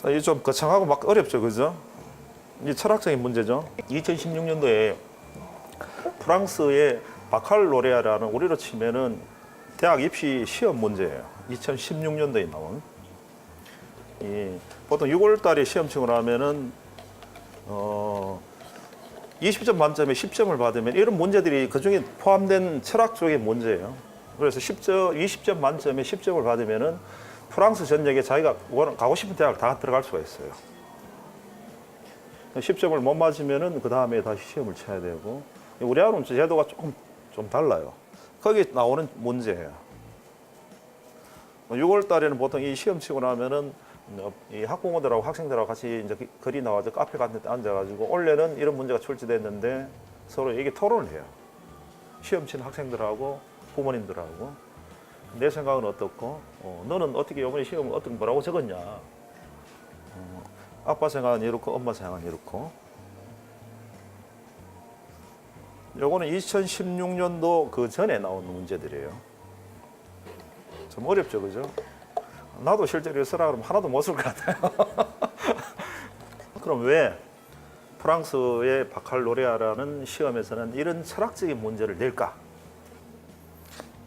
자, 이게 좀 거창하고 막 어렵죠, 그죠? 이 철학적인 문제죠. 2016년도에 프랑스의 바칼로레아라는 우리로 치면은 대학 입시 시험 문제예요. 2016년도에 나온. 이 보통 6월 달에 시험층을 하면은 어 20점 만점에 10점을 받으면 이런 문제들이 그 중에 포함된 철학 쪽의 문제예요. 그래서 10점, 20점 만점에 10점을 받으면은 프랑스 전역에 자기가 원- 가고 싶은 대학을 다 들어갈 수가 있어요. 10점을 못 맞으면은 그 다음에 다시 시험을 쳐야 되고 우리 하고는 제도가 조금 좀 달라요. 거기 나오는 문제예요. 6월 달에는 보통 이 시험 치고 나면은 어, 이 학부모들하고 학생들하고 같이 이제 그- 거리 나와서 카페 같은 데 앉아가지고 원래는 이런 문제가 출제됐는데 서로 이게 토론을 해요. 시험 치는 학생들하고 부모님들하고 내 생각은 어떻고 어, 너는 어떻게 이번에 시험 어떤 뭐라고 적었냐? 어, 아빠 생각은 이렇고 엄마 생각은 이렇고. 요거는 2016년도 그 전에 나온 문제들이에요. 좀 어렵죠 그죠? 나도 실제로 쓰라 그러면 하나도 못 쓸 것 같아요. 그럼 왜 프랑스의 바칼로레아라는 시험에서는 이런 철학적인 문제를 낼까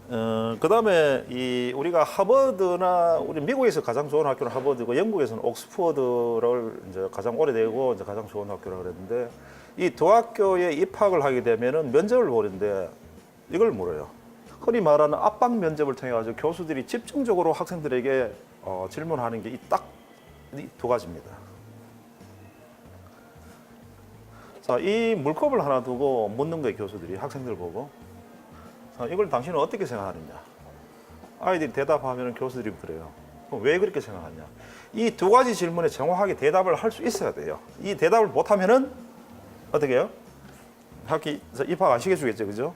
어, 그다음에 이 우리가 하버드나 우리 미국에서 가장 좋은 학교는 하버드고 영국에서는 옥스퍼드를 이제 가장 오래되고 이제 가장 좋은 학교라 그랬는데 이 두 학교에 입학을 하게 되면은 면접을 보는데 이걸 물어요. 흔히 말하는 압박 면접을 통해 가지고 교수들이 집중적으로 학생들에게 어, 질문하는 게이딱이두 가지입니다. 자, 이 물컵을 하나 두고 묻는 거예요, 교수들이 학생들 보고. 자, 이걸 당신은 어떻게 생각하느냐? 아이들이 대답하면 교수들이 그래요. 왜 그렇게 생각하냐? 이 두 가지 질문에 정확하게 대답을 할 수 있어야 돼요. 이 대답을 못하면은 어떻게 해요? 학교에서 입학 안 시켜주겠죠, 그죠?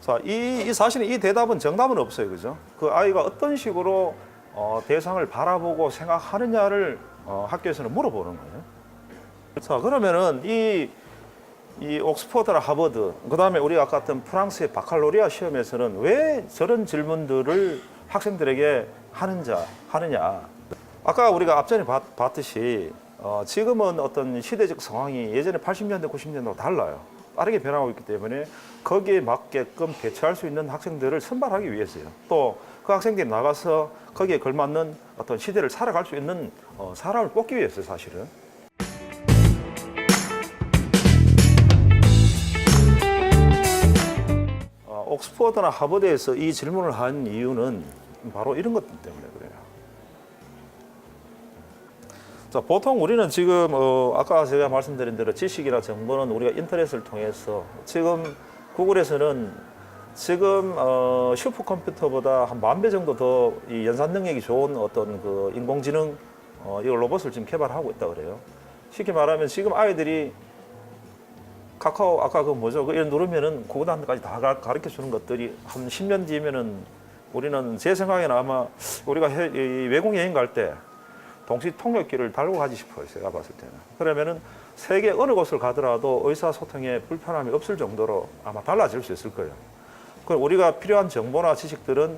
자, 이, 이 사실은 이 대답은 정답은 없어요, 그죠? 그 아이가 어떤 식으로 어, 대상을 바라보고 생각하느냐를 어, 학교에서는 물어보는 거예요. 자, 그러면은 이 이 옥스퍼드나 하버드, 그 다음에 우리가 아까 했던 프랑스의 바칼로리아 시험에서는 왜 저런 질문들을 학생들에게 하는자, 하느냐. 아까 우리가 앞전에 봤, 봤듯이 어, 지금은 어떤 시대적 상황이 예전에 80년대, 90년대와 달라요. 빠르게 변하고 있기 때문에 거기에 맞게끔 대처할 수 있는 학생들을 선발하기 위해서요. 또 그 학생들이 나가서 거기에 걸맞는 어떤 시대를 살아갈 수 있는 어, 사람을 뽑기 위해서 사실은. 옥스퍼드나 하버드에서 이 질문을 한 이유는 바로 이런 것 때문에 그래요. 자, 보통 우리는 지금 어, 아까 제가 말씀드린 대로 지식이나 정보는 우리가 인터넷을 통해서 지금 구글에서는 지금 어, 슈퍼컴퓨터보다 한 만 배 정도 더 이 연산 능력이 좋은 어떤 그 인공지능 어, 이 로봇을 지금 개발하고 있다 그래요. 쉽게 말하면 지금 아이들이 카카오 아까 그 뭐죠? 그 누르면은 고단까지 다 가- 가르쳐 주는 것들이 한 10년 뒤면은 우리는 제 생각에는 아마 우리가 해- 이 외국 여행 갈 때 동시 통역기를 달고 가지 싶어요. 제가 봤을 때는. 그러면은 세계 어느 곳을 가더라도 의사소통에 불편함이 없을 정도로 아마 달라질 수 있을 거예요. 그럼 우리가 필요한 정보나 지식들은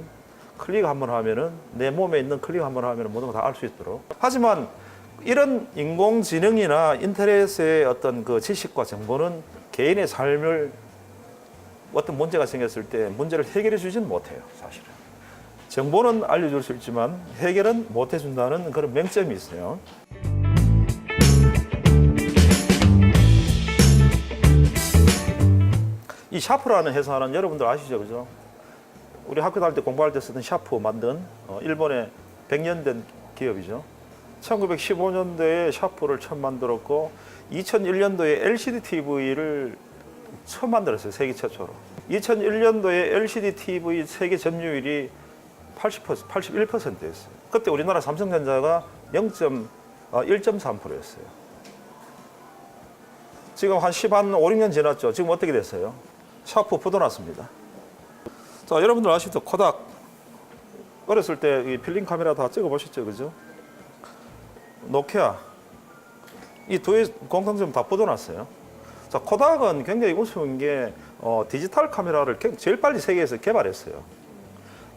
클릭 한번 하면은 내 몸에 있는 클릭 한번 하면은 모든 거다알 수 있도록. 하지만 이런 인공지능이나 인터넷의 어떤 그 지식과 정보는 개인의 삶을 어떤 문제가 생겼을 때 문제를 해결해 주지는 못해요, 사실은. 정보는 알려줄 수 있지만 해결은 못 해준다는 그런 맹점이 있어요. 이 샤프라는 회사는 여러분들 아시죠, 그죠? 우리 학교 다닐 때 공부할 때 쓰던 샤프 만든 어, 일본의 100년 된 기업이죠. 1915년도에 샤프를 처음 만들었고 2001년도에 LCD TV를 처음 만들었어요. 세계 최초로. 2001년도에 LCD TV 세계 점유율이 80%, 81%였어요. 그때 우리나라 삼성전자가 0.1.3%였어요. 지금 한 10, 한 5, 6년 지났죠. 지금 어떻게 됐어요? 샤프 부도났습니다. 자, 여러분들 아시죠? 코닥. 어렸을 때이 필름 카메라 다 찍어 보셨죠? 그죠? 노키아. 이 두의 공통점 다 뻗어놨어요. 자, 코닥은 굉장히 우스운 게 어, 디지털 카메라를 개- 제일 빨리 세계에서 개발했어요.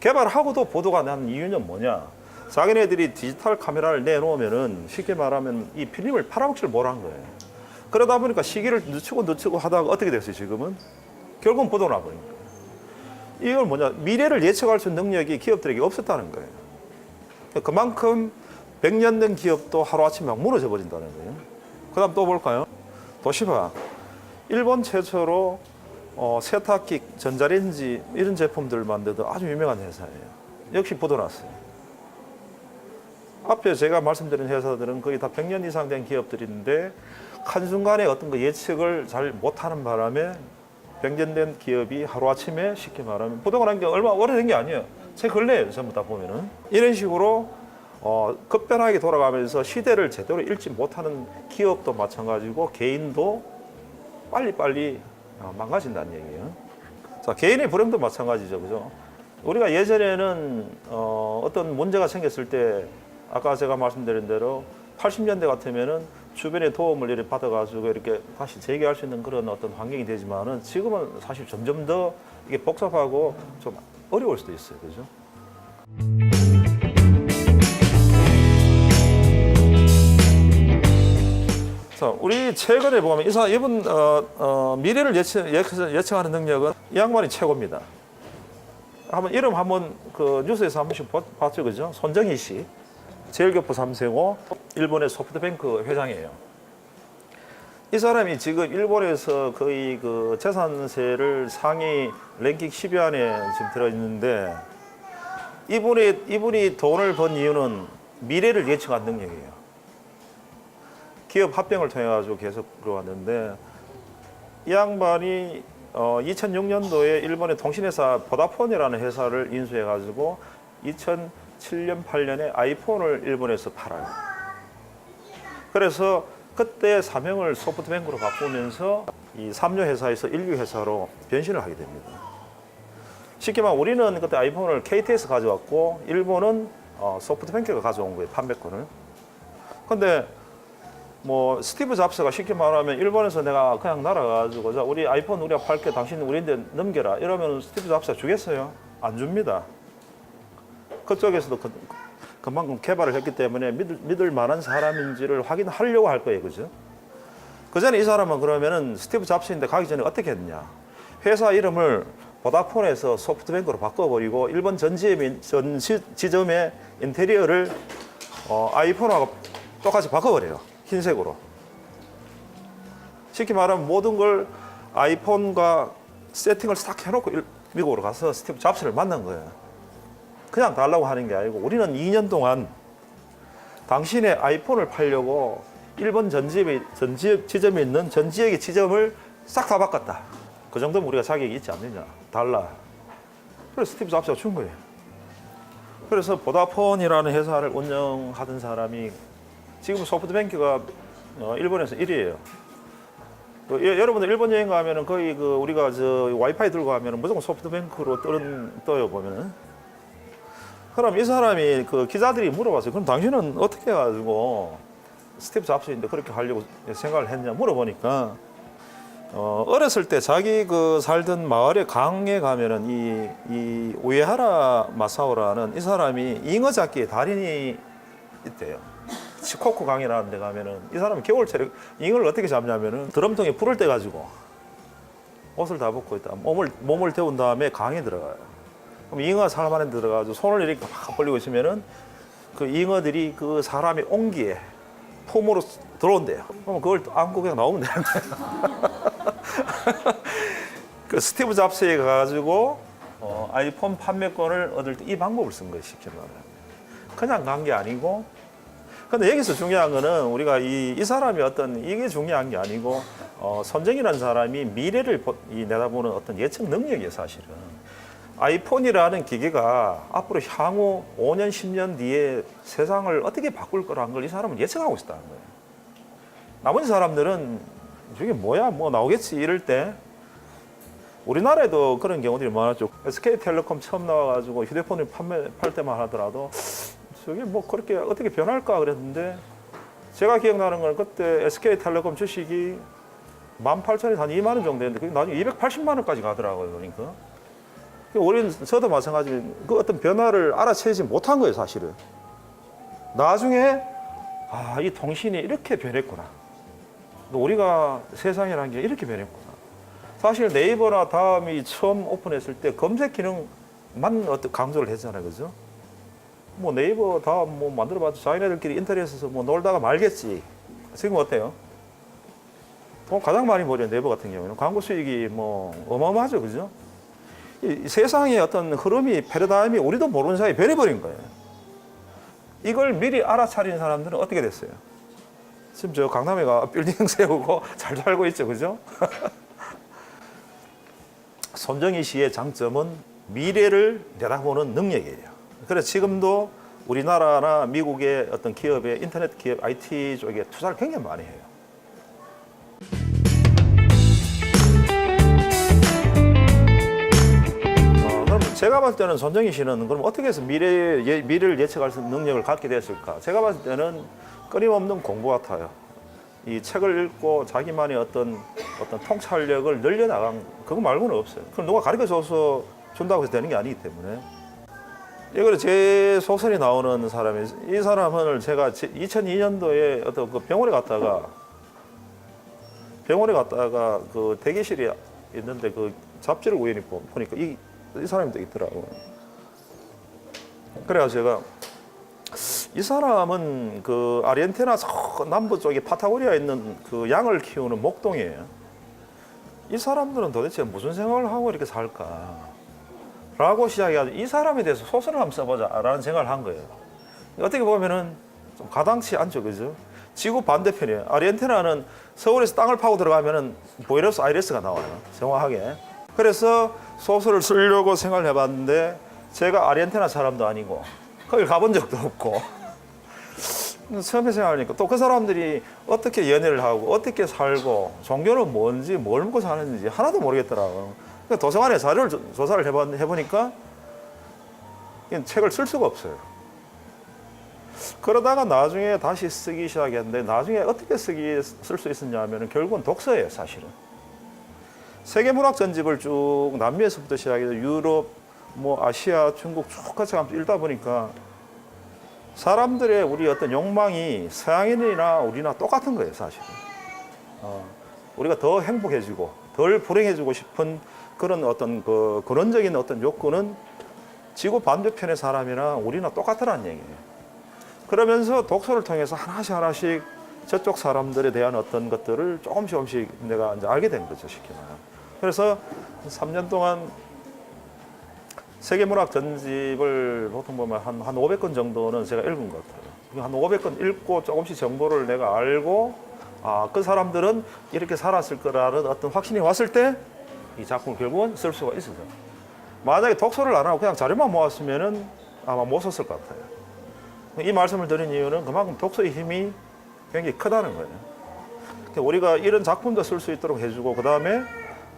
개발하고도 보도가 난 이유는 뭐냐? 자기네들이 디지털 카메라를 내놓으면은 쉽게 말하면 이 필름을 팔아먹지를 못한 거예요. 그러다 보니까 시기를 늦추고 늦추고 하다가 어떻게 됐어요 지금은? 결국은 보도나 버린 거예요. 이걸 뭐냐 미래를 예측할 수 있는 능력이 기업들에게 없었다는 거예요. 그만큼 100년 된 기업도 하루아침에 막 무너져 버린다는 거예요. 그 다음 또 볼까요? 도시바. 일본 최초로 어, 세탁기, 전자레인지 이런 제품들을 만드는 아주 유명한 회사예요. 역시 보도 났어요. 앞에 제가 말씀드린 회사들은 거의 다 100년 이상 된 기업들인데 한순간에 어떤 그 예측을 잘 못하는 바람에 100년 된 기업이 하루아침에 쉽게 말하면 보도가 난 게 얼마 오래된 게 아니에요. 제 근래예요. 전부 다 보면은. 이런 식으로 어, 급변하게 돌아가면서 시대를 제대로 읽지 못하는 기업도 마찬가지고 개인도 빨리빨리 어, 망가진다는 얘기예요. 자, 개인의 불행도 마찬가지죠. 그죠? 우리가 예전에는 어, 어떤 문제가 생겼을 때 아까 제가 말씀드린 대로 80년대 같으면은 주변의 도움을 이렇게 받아가지고 이렇게 다시 재개할 수 있는 그런 어떤 환경이 되지만은 지금은 사실 점점 더 이게 복잡하고 좀 어려울 수도 있어요. 그죠? 자, 우리 최근에 보면 이사 이분 어, 어, 미래를 예측, 예측, 예측 하는 능력은 이 양반이 최고입니다. 한번 이름 한번 그 뉴스에서 한 번씩 봤- 봤죠, 그죠? 손정희 씨, 제일교포 3세고 일본의 소프트뱅크 회장이에요. 이 사람이 지금 일본에서 거의 그 재산세를 상위 랭킹 10위 안에 지금 들어 있는데 이분이 이분이 돈을 번 이유는 미래를 예측한 능력이에요. 기업 합병을 통해 가지고 계속 들어왔는데 이 양반이 어, 2006년도에 일본의 통신회사 보다폰이라는 회사를 인수해 가지고 2007년 8년에 아이폰을 일본에서 팔아요. 그래서 그때 사명을 소프트뱅크로 바꾸면서 이 삼류 회사에서 인류 회사로 변신을 하게 됩니다. 쉽게 말하면 우리는 그때 아이폰을 KT에서 가져왔고 일본은 어, 소프트뱅크가 가져온 거예요 판매권을. 근데 뭐 스티브 잡스가 쉽게 말하면 일본에서 내가 그냥 날아가지고 자 우리 아이폰 우리가 팔게 당신 우리한테 넘겨라 이러면 스티브 잡스가 주겠어요? 안 줍니다. 그쪽에서도 그, 그만큼 개발을 했기 때문에 믿을, 믿을 만한 사람인지를 확인하려고 할 거예요, 그죠? 그 전에 이 사람은 그러면은 스티브 잡스인데 가기 전에 어떻게 했냐? 회사 이름을 보다폰에서 소프트뱅크로 바꿔버리고 일본 전 지점의, 전 시- 지점의 인테리어를 어, 아이폰하고 똑같이 바꿔버려요. 흰색으로. 쉽게 말하면 모든 걸 아이폰과 세팅을 싹 해놓고 일- 미국으로 가서 스티브 잡스를 만난 거예요. 그냥 달라고 하는 게 아니고 우리는 2년 동안 당신의 아이폰을 팔려고 일본 전 지점에, 전 지역 지점에 있는 전 지역의 지점을 싹 다 바꿨다. 그 정도면 우리가 자격이 있지 않느냐. 달라. 그래서 스티브 잡스가 준 거예요. 그래서 보다폰이라는 회사를 운영하던 사람이 지금 소프트뱅크가 어, 일본에서 1위예요. 그, 여- 여러분들 일본 여행 가면은 거의 그 우리가 저 와이파이 들고 가면은 무조건 소프트뱅크로 떠는, 떠요 보면은. 그럼 이 사람이 그 기자들이 물어봤어요. 그럼 당신은 어떻게 해가지고 스티브 잡스인데 그렇게 하려고 생각을 했냐 물어보니까 어, 어렸을 때 자기 그 살던 마을의 강에 가면은 이, 이 우에하라 마사오라는 이 사람이 잉어 잡기의 달인이 있대요. 시코쿠 강이라는 데 가면은 이 사람이 겨울철에 잉어를 어떻게 잡냐면은 드럼통에 불을 떼 가지고 옷을 다 벗고 있다. 몸을 몸을 데운 다음에 강에 들어가요. 그럼 잉어 사람 안에 들어가서 손을 이렇게 막 벌리고 있으면은 그 잉어들이 그 사람의 온기에 폼으로 들어온대요. 그럼 그걸 안고 그냥 나오면 되는 거예요. 그 스티브 잡스에 가가지고 어, 아이폰 판매권을 얻을 때 이 방법을 쓴 거예요. 쉽게 말하면. 그냥 간 게 아니고 근데 여기서 중요한 거는 우리가 이, 이 사람이 어떤 이게 중요한 게 아니고 어, 선정이라는 사람이 미래를 보- 이 내다보는 어떤 예측 능력이에요 사실은. 아이폰이라는 기계가 앞으로 향후 5년 10년 뒤에 세상을 어떻게 바꿀 거라는 걸 이 사람은 예측하고 있다는 거예요. 나머지 사람들은 저게 뭐야 뭐 나오겠지 이럴 때 우리나라에도 그런 경우들이 많았죠. SK텔레콤 처음 나와가지고 휴대폰을 판매 팔 때만 하더라도 저게 뭐 그렇게 어떻게 변할까 그랬는데 제가 기억나는 건 그때 SK텔레콤 주식이 18,000에서 한 2만 원 정도 했는데 그게 나중에 280만 원까지 가더라고요 그러니까 그 우리는 저도 마찬가지 그 어떤 변화를 알아채지 못한 거예요 사실은 나중에 아, 이 통신이 이렇게 변했구나. 또 우리가 세상이라는 게 이렇게 변했구나. 사실 네이버나 다음이 처음 오픈했을 때 검색 기능만 강조를 했잖아요. 그죠? 뭐 네이버 다음 뭐 만들어봤자 자기네들끼리 인터넷에서 뭐 놀다가 말겠지. 지금 어때요? 돈 가장 많이 벌어요 네이버 같은 경우는 광고 수익이 뭐 어마어마하죠, 그죠? 이, 이 세상의 어떤 흐름이 패러다임이 우리도 모르는 사이에 변해버린 거예요. 이걸 미리 알아차린 사람들은 어떻게 됐어요? 지금 저 강남에 가 빌딩 세우고 잘 살고 있죠, 그죠? 손정희 씨의 장점은 미래를 내다보는 능력이에요. 그래서 지금도 우리나라나 미국의 어떤 기업의 인터넷 기업 IT 쪽에 투자를 굉장히 많이 해요. 어, 제가 봤을 때는 손정희 씨는 그럼 어떻게 해서 미래 예, 미래를 예측할 수 있는 능력을 갖게 됐을까? 제가 봤을 때는 끊임없는 공부 같아요. 이 책을 읽고 자기만의 어떤 어떤 통찰력을 늘려 나간 그거 말고는 없어요. 그럼 누가 가르쳐 줘서 준다고 해서 되는 게 아니기 때문에. 이거는 제 소설이 나오는 사람이 이 사람을 제가 2002년도에 어떤 그 병원에 갔다가 병원에 갔다가 그 대기실에 있는데 그 잡지를 우연히 보- 보니까 이, 이 사람이 또 있더라고. 그래가지고 제가 이 사람은 그 아르헨티나 저 남부 쪽에 파타고니아에 있는 그 양을 키우는 목동이에요. 이 사람들은 도대체 무슨 생각을 하고 이렇게 살까? 라고 시작해가지고 이 사람에 대해서 소설을 한번 써보자라는 생각을 한 거예요. 어떻게 보면은 좀 가당치 않죠, 그죠? 지구 반대편이에요. 아르헨티나는 서울에서 땅을 파고 들어가면은 보이너스 아이레스가 나와요. 정확하게. 그래서 소설을 쓰려고 생각을 해봤는데 제가 아르헨티나 사람도 아니고 거길 가본 적도 없고 처음에 생각하니까 또 그 사람들이 어떻게 연애를 하고 어떻게 살고 종교는 뭔지 뭘 먹고 사는지 하나도 모르겠더라고요. 그러니까 도서관에 자료를 조- 조사를 해보, 해보니까 책을 쓸 수가 없어요. 그러다가 나중에 다시 쓰기 시작했는데 나중에 어떻게 쓰기 쓸 수 있었냐 하면 결국은 독서예요 사실은. 세계 문학 전집을 쭉 남미에서부터 시작해서 유럽, 뭐 아시아, 중국 쭉 같이 가면서 읽다 보니까 사람들의 우리 어떤 욕망이 서양인이나 우리나 똑같은 거예요 사실은. 어, 우리가 더 행복해지고 덜 불행해지고 싶은 그런 어떤 그 근원적인 어떤 욕구는 지구 반대편의 사람이나 우리나 똑같다는 얘기예요. 그러면서 독서를 통해서 하나씩 하나씩 저쪽 사람들에 대한 어떤 것들을 조금씩 조금씩 내가 이제 알게 된 거죠, 쉽게 말하면. 그래서 3년 동안 세계문학 전집을 보통 보면 한, 한 500권 정도는 제가 읽은 것 같아요. 한 500권 읽고 조금씩 정보를 내가 알고, 아, 그 사람들은 이렇게 살았을 거라는 어떤 확신이 왔을 때 이 작품을 결국은 쓸 수가 있어요. 만약에 독서를 안 하고 그냥 자료만 모았으면은 아마 못 썼을 것 같아요. 이 말씀을 드린 이유는 그만큼 독서의 힘이 굉장히 크다는 거예요. 그러니까 우리가 이런 작품도 쓸 수 있도록 해주고 그 다음에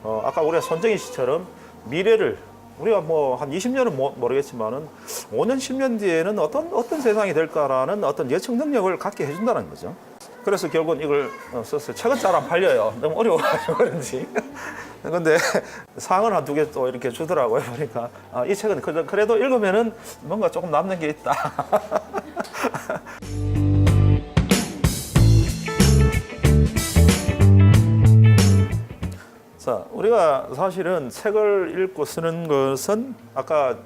어, 아까 우리가 손정희 씨처럼 미래를 우리가 뭐 한 20년은 모르겠지만은 5년 10년 뒤에는 어떤 어떤 세상이 될까라는 어떤 예측 능력을 갖게 해준다는 거죠. 그래서 결국은 이걸 어, 썼어요. 책은 잘 안 팔려요. 너무 어려워가지고 그런지. 근데 상을 한 두 개 또 이렇게 주더라고요. 보니까 아, 이 책은 그래도- 읽으면은 뭔가 조금 남는 게 있다. 자, 우리가 사실은 책을 읽고 쓰는 것은 아까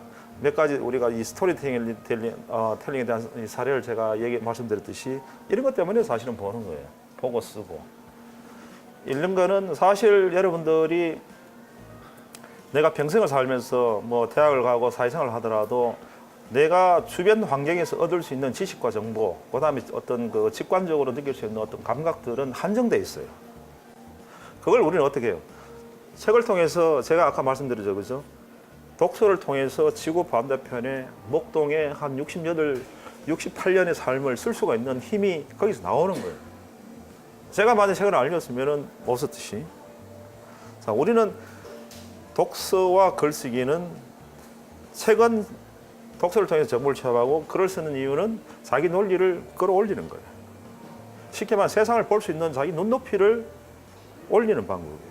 몇 가지 우리가 이 스토리텔링 어, 텔링에 대한 이 사례를 제가 얘기 말씀드렸듯이 이런 것 때문에 사실은 보는 거예요. 보고 쓰고 읽는 거는 사실 여러분들이 내가 평생을 살면서 뭐 대학을 가고 사회생활을 하더라도 내가 주변 환경에서 얻을 수 있는 지식과 정보, 그다음에 어떤 그 직관적으로 느낄 수 있는 어떤 감각들은 한정돼 있어요. 그걸 우리는 어떻게 해요? 책을 통해서 제가 아까 말씀드렸죠, 그죠? 독서를 통해서 지구 반대편에 목동에 한 68, 68년의 삶을 쓸 수가 있는 힘이 거기서 나오는 거예요. 제가 만약 책을 못 썼듯이. 자, 우리는 독서와 글쓰기는 책은 독서를 통해서 정보를 취합하고 글을 쓰는 이유는 자기 논리를 끌어올리는 거예요. 쉽게 말하면 세상을 볼 수 있는 자기 눈높이를 올리는 방법이에요.